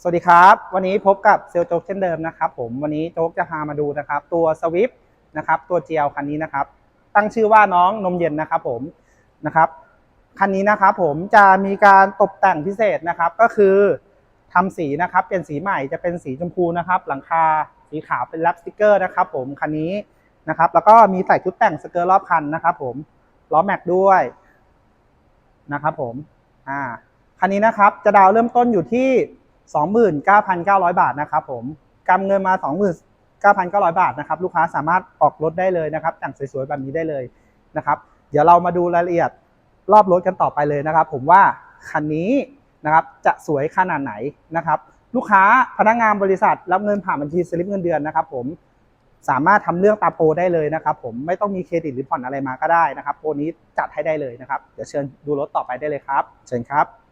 สวัสดีครับ วันนี้พบกับเซลล์โจ๊กเช่นเดิมนะครับ ผมวันนี้โจ๊กจะพามาดูนะครับ ตัวสวิฟนะครับตัวเจียวคันนี้นะครับ ตั้งชื่อว่าน้องนมเย็นนะครับ ผมนะครับคันนี้นะครับ ผมจะมีการตกแต่งพิเศษนะครับ ก็คือทำสีนะครับ เปลี่ยนสีใหม่จะเป็นสีชมพูนะครับ หลังคาสีขาวเป็นแรปสติกเกอร์นะครับ ผมคันนี้นะครับ แล้วก็มีใส่ชุดแต่งสเกิร์ตรอบคันนะครับ ผมล้อแม็กด้วยนะครับ ผมอ่าคันนี้นะครับจะดาวเริ่มต้นอยู่ที่ 29,900 บาทนะครับผมกำเงินมา 29,900 บาทนะครับลูกค้าสามารถออกรถได้เลยนะครับแต่งสวยๆแบบนี้ได้เลยนะครับเดี๋ยวเรามาดูรายละเอียดรอบรถกันต่อไปเลยนะครับ ผมว่าคันนี้นะครับจะสวยขนาดไหนนะครับลูกค้าพนักงานบริษัทรับเงินผ่านบัญชีสลิปเงินเดือนนะครับผมสามารถทำเรื่องตามโปรได้เลยนะครับผมไม่ต้องมีเครดิตหรือผ่อนอะไรมาก็ได้นะครับโปรนี้จัดให้ได้เลยนะครับ เดี๋ยวเชิญดูรถต่อไปได้เลยครับ เชิญครับ